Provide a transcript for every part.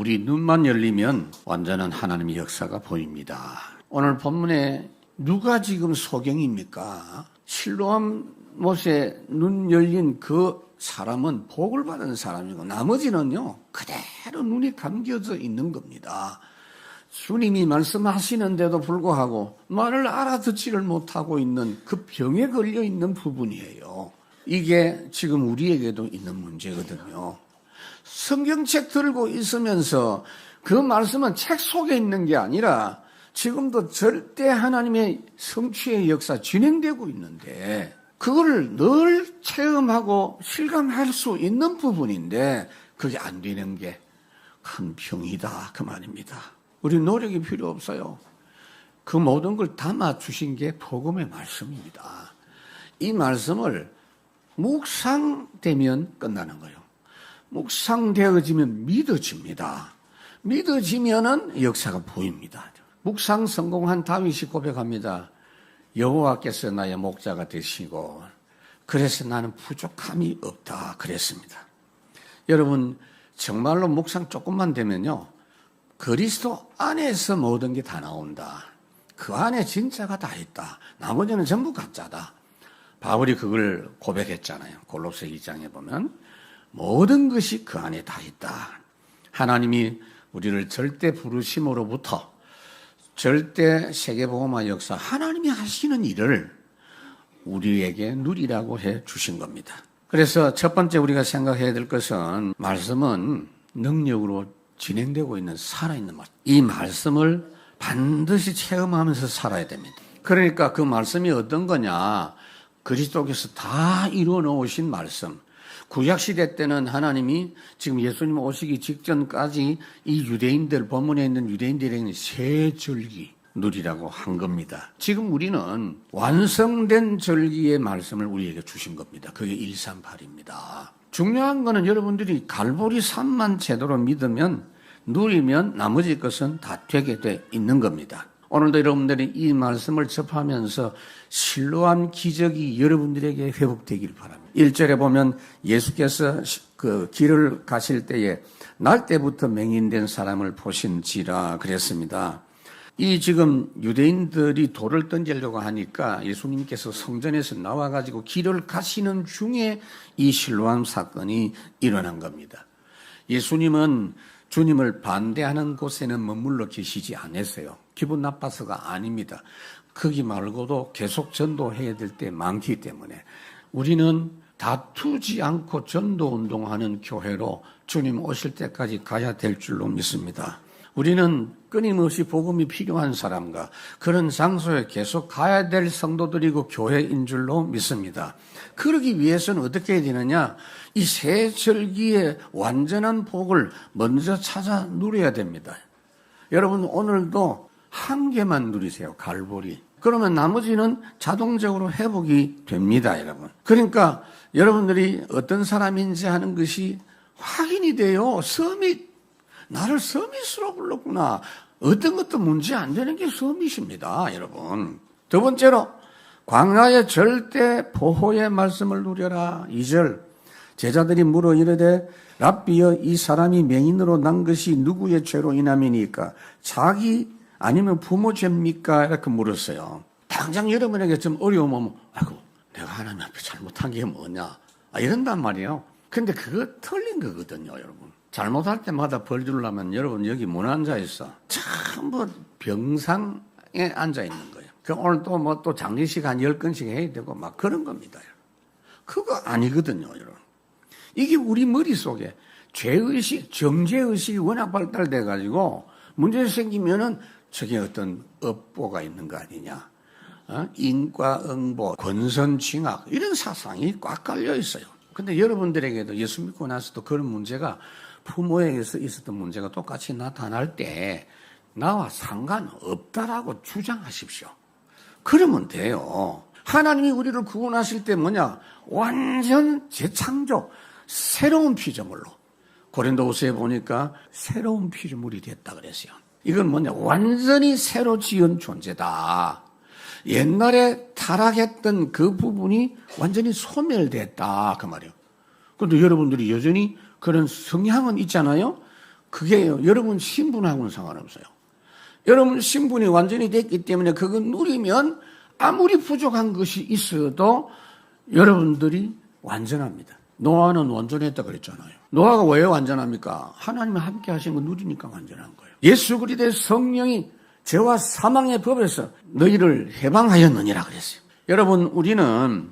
우리 눈만 열리면 완전한 하나님의 역사가 보입니다. 오늘 본문에 누가 지금 소경입니까? 실로암 못에 눈 열린 그 사람은 복을 받은 사람이고 나머지는요 그대로 눈이 감겨져 있는 겁니다. 주님이 말씀하시는데도 불구하고 말을 알아듣지를 못하고 있는 그 병에 걸려 있는 부분이에요. 이게 지금 우리에게도 있는 문제거든요. 성경책 들고 있으면서 그 말씀은 책 속에 있는 게 아니라 지금도 절대 하나님의 성취의 역사 진행되고 있는데 그거를 늘 체험하고 실감할 수 있는 부분인데 그게 안 되는 게 큰 병이다 그 말입니다. 우리 노력이 필요 없어요. 그 모든 걸 담아 주신 게 복음의 말씀입니다. 이 말씀을 묵상되면 끝나는 거예요. 묵상되어지면 믿어집니다. 믿어지면은 역사가 보입니다. 묵상 성공한 다윗이 고백합니다. 여호와께서 나의 목자가 되시고 그래서 나는 부족함이 없다 그랬습니다. 여러분 정말로 묵상 조금만 되면요. 그리스도 안에서 모든 게 다 나온다. 그 안에 진짜가 다 있다. 나머지는 전부 가짜다. 바울이 그걸 고백했잖아요. 골로새 2장에 보면 모든 것이 그 안에 다 있다. 하나님이 우리를 절대 부르심으로부터 절대 세계보험화 역사 하나님이 하시는 일을 우리에게 누리라고 해 주신 겁니다. 그래서 첫 번째 우리가 생각해야 될 것은 말씀은 능력으로 진행되고 있는 살아있는 말. 이 말씀을 반드시 체험하면서 살아야 됩니다. 그러니까 그 말씀이 어떤 거냐? 그리스도께서 다 이루어 놓으신 말씀. 구약시대 때는 하나님이 지금 예수님 오시기 직전까지 이 유대인들, 본문에 있는 유대인들에게는 새 절기 누리라고 한 겁니다. 지금 우리는 완성된 절기의 말씀을 우리에게 주신 겁니다. 그게 138입니다. 중요한 거는 여러분들이 갈보리 산만 제대로 믿으면 누리면 나머지 것은 다 되게 돼 있는 겁니다. 오늘도 여러분들이 이 말씀을 접하면서 실로한 기적이 여러분들에게 회복되길 바랍니다. 1절에 보면 예수께서 그 길을 가실 때에 날 때부터 맹인된 사람을 보신지라 그랬습니다. 이 지금 유대인들이 돌을 던지려고 하니까 예수님께서 성전에서 나와가지고 길을 가시는 중에 이 실로암 사건이 일어난 겁니다. 예수님은 주님을 반대하는 곳에는 머물러 계시지 않았어요. 기분 나빠서가 아닙니다. 거기 말고도 계속 전도해야 될 때 많기 때문에 우리는 다투지 않고 전도 운동하는 교회로 주님 오실 때까지 가야 될 줄로 믿습니다. 우리는 끊임없이 복음이 필요한 사람과 그런 장소에 계속 가야 될 성도들이고 교회인 줄로 믿습니다. 그러기 위해서는 어떻게 해야 되느냐? 이 새 절기의 완전한 복을 먼저 찾아 누려야 됩니다. 여러분 오늘도 한 개만 누리세요. 갈보리. 그러면 나머지는 자동적으로 회복이 됩니다, 여러분. 그러니까 여러분들이 어떤 사람인지 하는 것이 확인이 돼요. 서밋. 나를 서밋으로 불렀구나. 어떤 것도 문제 안 되는 게 서밋입니다, 여러분. 두 번째로, 광야의 절대 보호의 말씀을 누려라. 2절. 제자들이 물어 이르되 랍비여 이 사람이 맹인으로 난 것이 누구의 죄로 인함이니까 자기 아니면 부모 죄입니까? 이렇게 물었어요. 당장 여러분에게 좀 어려움 오면 아이고 내가 하나님 앞에 잘못한 게 뭐냐 아, 이런단 말이에요. 근데 그거 틀린 거거든요, 여러분. 잘못할 때마다 벌 주려면 여러분 여기 못 앉아 있어. 전부 병상에 앉아 있는 거예요. 그 오늘 또 뭐 또 장례식 한 10건씩 해야 되고 막 그런 겁니다. 그거 아니거든요, 여러분. 이게 우리 머릿속에 죄의식, 정죄의식이 워낙 발달돼 가지고 문제 생기면은 저게 어떤 업보가 있는 거 아니냐. 어? 인과응보, 권선징악 이런 사상이 꽉 깔려 있어요. 근데 여러분들에게도 예수 믿고 나서도 그런 문제가 부모에게서 있었던 문제가 똑같이 나타날 때 나와 상관없다라고 주장하십시오. 그러면 돼요. 하나님이 우리를 구원하실 때 뭐냐? 완전 재창조, 새로운 피조물로. 고린도후서에 보니까 새로운 피조물이 됐다 그랬어요. 이건 뭐냐? 완전히 새로 지은 존재다. 옛날에 타락했던 그 부분이 완전히 소멸됐다. 그 말이에요. 그런데 여러분들이 여전히 그런 성향은 있잖아요? 그게 여러분 신분하고는 상관없어요. 여러분 신분이 완전히 됐기 때문에 그거 누리면 아무리 부족한 것이 있어도 여러분들이 완전합니다. 노아는 완전했다 그랬잖아요. 노아가 왜 완전합니까? 하나님이 함께 하신 거 누리니까 완전한 거예요. 예수 그리스도의 성령이 죄와 사망의 법에서 너희를 해방하였느니라 그랬어요. 여러분 우리는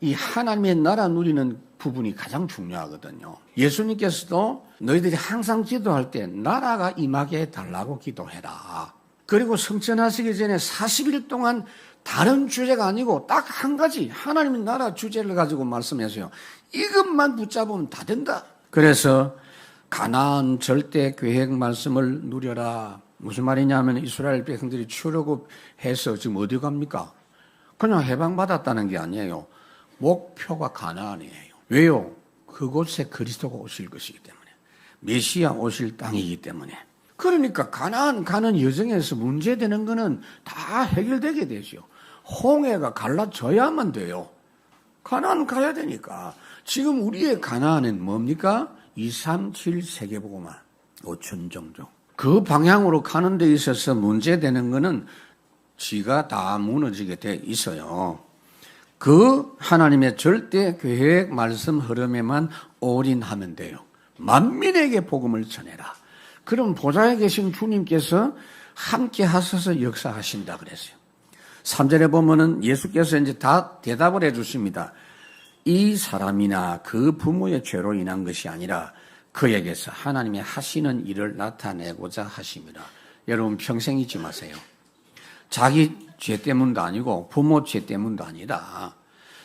이 하나님의 나라 누리는 부분이 가장 중요하거든요. 예수님께서도 너희들이 항상 기도할 때 나라가 임하게 해달라고 기도해라. 그리고 성천하시기 전에 40일 동안 다른 주제가 아니고 딱 한 가지 하나님의 나라 주제를 가지고 말씀하세요. 이것만 붙잡으면 다 된다. 그래서 가나안 절대 계획 말씀을 누려라. 무슨 말이냐면 이스라엘 백성들이 출애굽해서 지금 어디 갑니까? 그냥 해방 받았다는 게 아니에요. 목표가 가나안이에요. 왜요? 그곳에 그리스도가 오실 것이기 때문에. 메시아 오실 땅이기 때문에. 그러니까 가나안 가는 여정에서 문제되는 거는 다 해결되게 되죠. 홍해가 갈라져야만 돼요. 가나안 가야 되니까. 지금 우리의 가나안은 뭡니까? 2, 3, 7 세계보고만 5천 정도. 그 방향으로 가는 데 있어서 문제되는 거는 지가 다 무너지게 돼 있어요. 그 하나님의 절대 계획 말씀 흐름에만 올인하면 돼요. 만민에게 복음을 전해라. 그럼 보좌에 계신 주님께서 함께 하셔서 역사하신다 그랬어요. 3절에 보면은 예수께서 이제 다 대답을 해 주십니다. 이 사람이나 그 부모의 죄로 인한 것이 아니라 그에게서 하나님의 하시는 일을 나타내고자 하심이라. 여러분 평생 잊지 마세요. 자기 죄 때문도 아니고 부모 죄 때문도 아니다.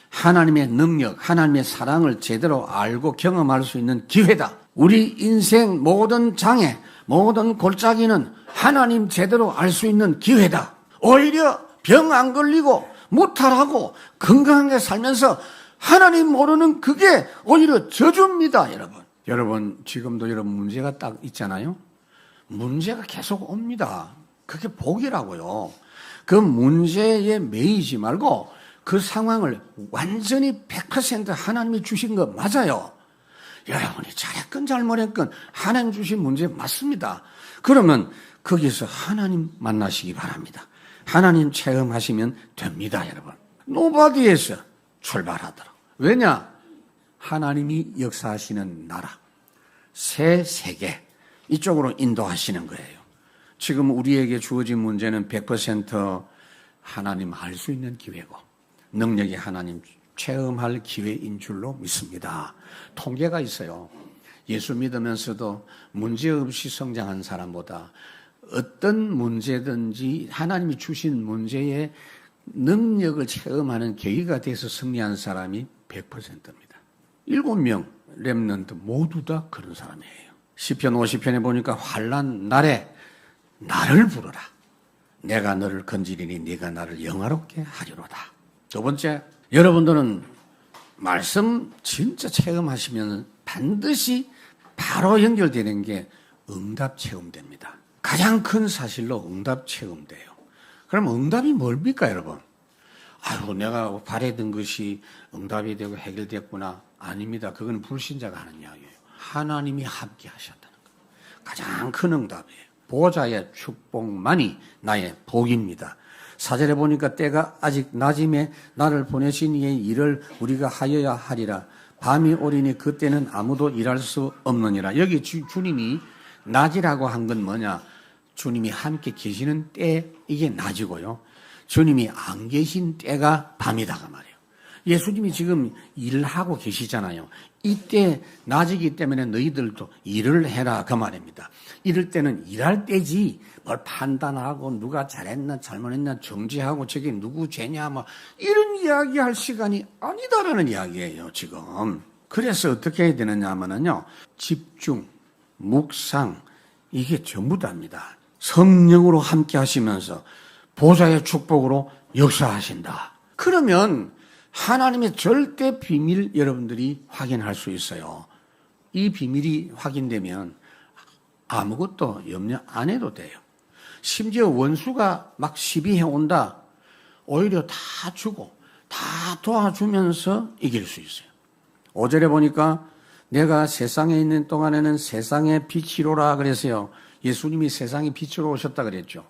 하나님의 능력, 하나님의 사랑을 제대로 알고 경험할 수 있는 기회다. 우리 인생 모든 장애, 모든 골짜기는 하나님 제대로 알 수 있는 기회다. 오히려 병 안 걸리고 무탈하고 건강하게 살면서 하나님 모르는 그게 오히려 저주입니다, 여러분. 여러분, 지금도 여러분 문제가 딱 있잖아요. 문제가 계속 옵니다. 그게 복이라고요. 그 문제에 매이지 말고 그 상황을 완전히 100% 하나님이 주신 거 맞아요. 여러분이 잘했건 잘못했건 하나님 주신 문제 맞습니다. 그러면 거기서 하나님 만나시기 바랍니다. 하나님 체험하시면 됩니다, 여러분. 노바디에서 출발하도록. 왜냐? 하나님이 역사하시는 나라, 새 세계, 이쪽으로 인도하시는 거예요. 지금 우리에게 주어진 문제는 100% 하나님 알 수 있는 기회고, 능력이 하나님 체험할 기회인 줄로 믿습니다. 통계가 있어요. 예수 믿으면서도 문제 없이 성장한 사람보다 어떤 문제든지 하나님이 주신 문제에 능력을 체험하는 계기가 돼서 승리한 사람이 100%입니다. 일곱 명 렘넌트 모두 다 그런 사람이에요. 시편 50편에 보니까 환란 날에 나를 부르라. 내가 너를 건지리니 네가 나를 영화롭게 하리로다. 두 번째, 여러분들은 말씀 진짜 체험하시면 반드시 바로 연결되는 게 응답 체험됩니다. 가장 큰 사실로 응답 체험돼요. 그럼 응답이 뭡니까, 여러분? 아이고, 내가 바래던 것이 응답이 되고 해결됐구나. 아닙니다. 그건 불신자가 하는 이야기예요. 하나님이 함께 하셨다는 거. 가장 큰 응답이에요. 보좌의 축복만이 나의 복입니다. 사절에 보니까 때가 아직 낮임에 나를 보내신 이의 일을 우리가 하여야 하리라. 밤이 오리니 그때는 아무도 일할 수 없느니라. 여기 주, 주님이 낮이라고 한 건 뭐냐? 주님이 함께 계시는 때 이게 낮이고요. 주님이 안 계신 때가 밤이다가 말이에요. 예수님이 지금 일을 하고 계시잖아요. 이때 낮이기 때문에 너희들도 일을 해라 그 말입니다. 이럴 때는 일할 때지 뭘 판단하고 누가 잘했나 잘못했나 정지하고 저게 누구 죄냐 뭐 이런 이야기할 시간이 아니다라는 이야기예요 지금. 그래서 어떻게 해야 되느냐 하면은요 집중, 묵상 이게 전부 다입니다. 성령으로 함께 하시면서 보좌의 축복으로 역사하신다. 그러면 하나님의 절대 비밀 여러분들이 확인할 수 있어요. 이 비밀이 확인되면 아무것도 염려 안 해도 돼요. 심지어 원수가 막 시비해 온다. 오히려 다 주고 다 도와주면서 이길 수 있어요. 5절에 보니까 내가 세상에 있는 동안에는 세상의 빛이로라 그래서요. 예수님이 세상의 빛으로 오셨다 그랬죠.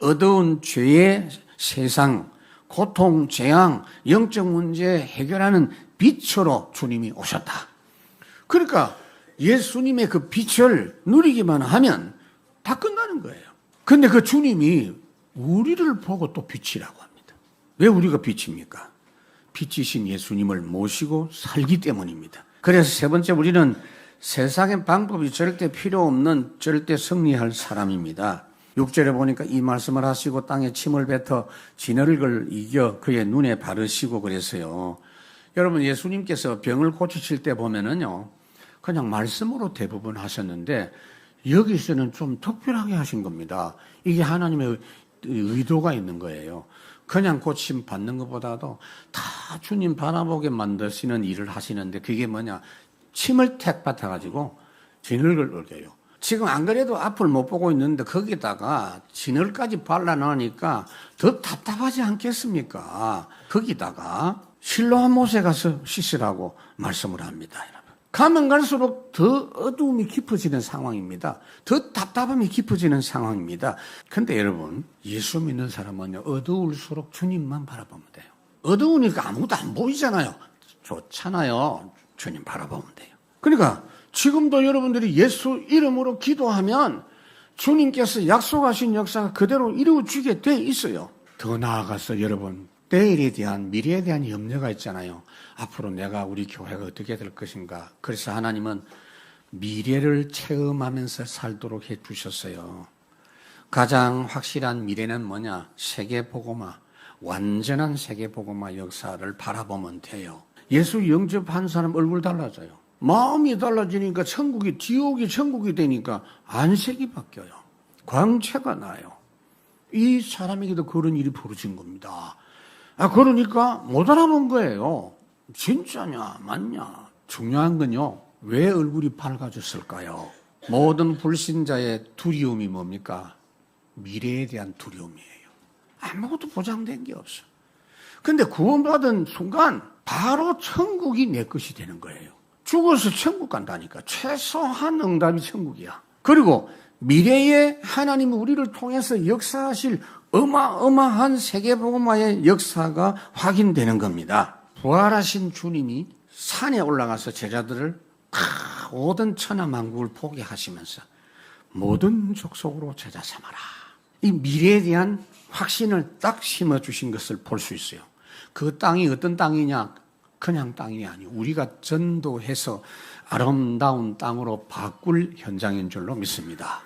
어두운 죄의 세상, 고통, 재앙, 영적 문제 해결하는 빛으로 주님이 오셨다. 그러니까 예수님의 그 빛을 누리기만 하면 다 끝나는 거예요. 근데 그 주님이 우리를 보고 또 빛이라고 합니다. 왜 우리가 빛입니까? 빛이신 예수님을 모시고 살기 때문입니다. 그래서 세 번째 우리는 세상의 방법이 절대 필요 없는 절대 승리할 사람입니다. 6절에 보니까 이 말씀을 하시고 땅에 침을 뱉어 진흙을 이겨 그의 눈에 바르시고 그래서요. 여러분 예수님께서 병을 고치실 때 보면은요. 그냥 말씀으로 대부분 하셨는데 여기서는 좀 특별하게 하신 겁니다. 이게 하나님의 의도가 있는 거예요. 그냥 고침 받는 것보다도 다 주님 바라보게 만드시는 일을 하시는데 그게 뭐냐. 침을 택 받아가지고 진흙을 얻어요. 지금 안 그래도 앞을 못 보고 있는데 거기다가 진흙까지 발라놓으니까 더 답답하지 않겠습니까? 거기다가 실로한 못에 가서 씻으라고 말씀을 합니다. 가면 갈수록 더 어두움이 깊어지는 상황입니다. 더 답답함이 깊어지는 상황입니다. 근데 여러분, 예수 믿는 사람은요, 어두울수록 주님만 바라보면 돼요. 어두우니까 아무것도 안 보이잖아요. 좋잖아요. 주님 바라보면 돼요. 그러니까 지금도 여러분들이 예수 이름으로 기도하면 주님께서 약속하신 역사가 그대로 이루어지게 돼 있어요. 더 나아가서 여러분, 내일에 대한 미래에 대한 염려가 있잖아요. 앞으로 내가 우리 교회가 어떻게 될 것인가. 그래서 하나님은 미래를 체험하면서 살도록 해 주셨어요. 가장 확실한 미래는 뭐냐? 세계보고마, 완전한 세계보고마 역사를 바라보면 돼요. 예수 영접한 사람 얼굴 달라져요. 마음이 달라지니까 천국이, 지옥이 천국이 되니까 안색이 바뀌어요. 광채가 나요. 이 사람에게도 그런 일이 벌어진 겁니다. 아, 그러니까 못 알아본 거예요. 진짜냐, 맞냐. 중요한 건요, 왜 얼굴이 밝아졌을까요? 모든 불신자의 두려움이 뭡니까? 미래에 대한 두려움이에요. 아무것도 보장된 게 없어. 근데 구원받은 순간 바로 천국이 내 것이 되는 거예요. 죽어서 천국 간다니까. 최소한 응답이 천국이야. 그리고 미래에 하나님은 우리를 통해서 역사하실 어마어마한 세계복음화의 역사가 확인되는 겁니다. 부활하신 주님이 산에 올라가서 제자들을 모든 천하 만국을 포기하시면서 모든 족속으로 제자 삼아라. 이 미래에 대한 확신을 딱 심어 주신 것을 볼 수 있어요. 그 땅이 어떤 땅이냐? 그냥 땅이 아니고 우리가 전도해서 아름다운 땅으로 바꿀 현장인 줄로 믿습니다.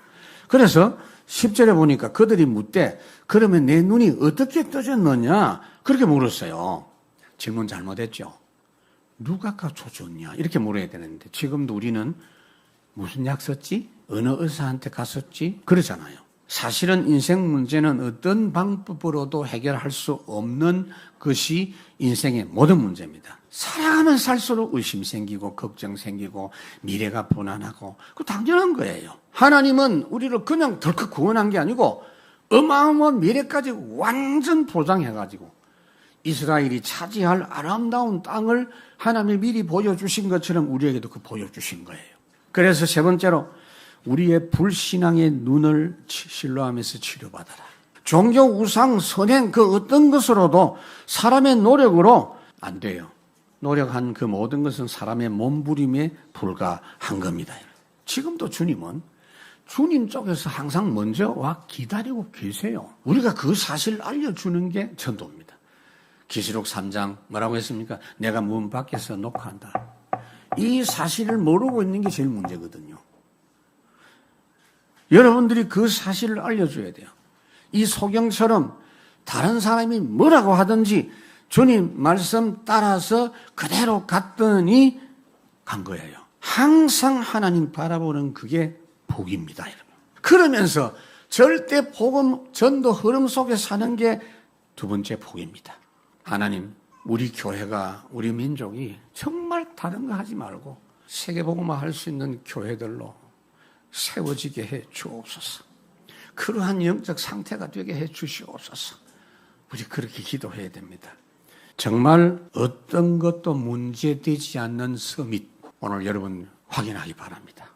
그래서 10절에 보니까 그들이 묻되 그러면 내 눈이 어떻게 떠졌느냐? 그렇게 물었어요. 질문 잘못했죠. 누가 가르쳐줬냐? 이렇게 물어야 되는데 지금도 우리는 무슨 약 썼지? 어느 의사한테 갔었지? 그러잖아요. 사실은 인생 문제는 어떤 방법으로도 해결할 수 없는 것이 인생의 모든 문제입니다. 살아가면 살수록 의심 생기고 걱정 생기고 미래가 불안하고 그 당연한 거예요. 하나님은 우리를 그냥 덜컥 구원한 게 아니고 어마어마한 미래까지 완전 보장해가지고 이스라엘이 차지할 아름다운 땅을 하나님이 미리 보여주신 것처럼 우리에게도 그 보여주신 거예요. 그래서 세 번째로 우리의 불신앙의 눈을 신뢰하면서 치료받아라. 종교 우상 선행 그 어떤 것으로도 사람의 노력으로 안 돼요. 노력한 그 모든 것은 사람의 몸부림에 불과한 겁니다. 지금도 주님은 주님 쪽에서 항상 먼저 와 기다리고 계세요. 우리가 그 사실을 알려주는 게 전도입니다. 기시록 3장 뭐라고 했습니까? 내가 문 밖에서 녹화한다. 이 사실을 모르고 있는 게 제일 문제거든요. 여러분들이 그 사실을 알려줘야 돼요. 이 소경처럼 다른 사람이 뭐라고 하든지 주님 말씀 따라서 그대로 갔더니 간 거예요. 항상 하나님 바라보는 그게 복입니다, 여러분. 그러면서 절대 복음 전도 흐름 속에 사는 게 두 번째 복입니다. 하나님, 우리 교회가, 우리 민족이 정말 다른 거 하지 말고 세계 복음화 할 수 있는 교회들로 세워지게 해 주옵소서. 그러한 영적 상태가 되게 해 주시옵소서. 우리 그렇게 기도해야 됩니다. 정말 어떤 것도 문제되지 않는 서밋, 오늘 여러분 확인하기 바랍니다.